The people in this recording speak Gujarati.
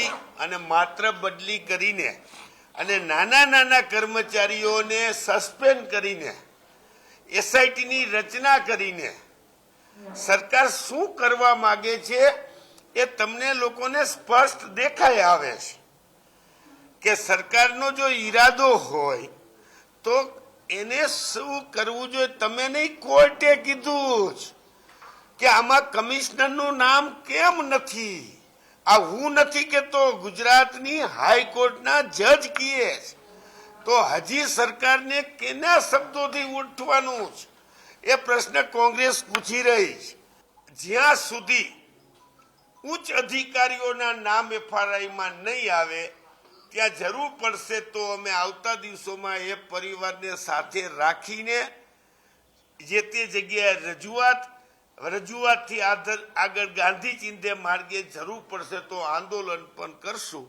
બદલી અને માત્ર બદલી કરીને અને નાના નાના કર્મચારીઓને સસ્પેન્ડ કરીને, એસઆઈટીની રચના કરીને સરકાર શું કરવા માગે છે એ તમને લોકોને સ્પષ્ટ દેખાઈ આવે છે કે સરકારનો જો ઈરાદો હોય તો એને શું કરવું જોઈએ? તમે નહીં કોર્ટે કીધું જ કે આમાં કમિશનરનું નામ કેમ નથી? આ હું નથી કેતો ગુજરાતની હાઈકોર્ટના જજ કીએ તો હજી સરકારને કેના શબ્દોથી ઉઠવાનું છે? એ પ્રશ્ન કોંગ્રેસ પૂછી રહી છે. જ્યાં સુધી ઉચ્ચ અધિકારીઓના નામ એફઆરઆઈમાં નહીં આવે, ત્યાં જરૂર પડશે તો અમે આવતા દિવસોમાં એ પરિવારને સાથે રાખીને જે તે જગ્યાએ રજૂઆત રજૂઆતથી આગળ ગાંધી ચિંધે માર્ગે જરૂર પડશે તો આંદોલન પણ કરશું.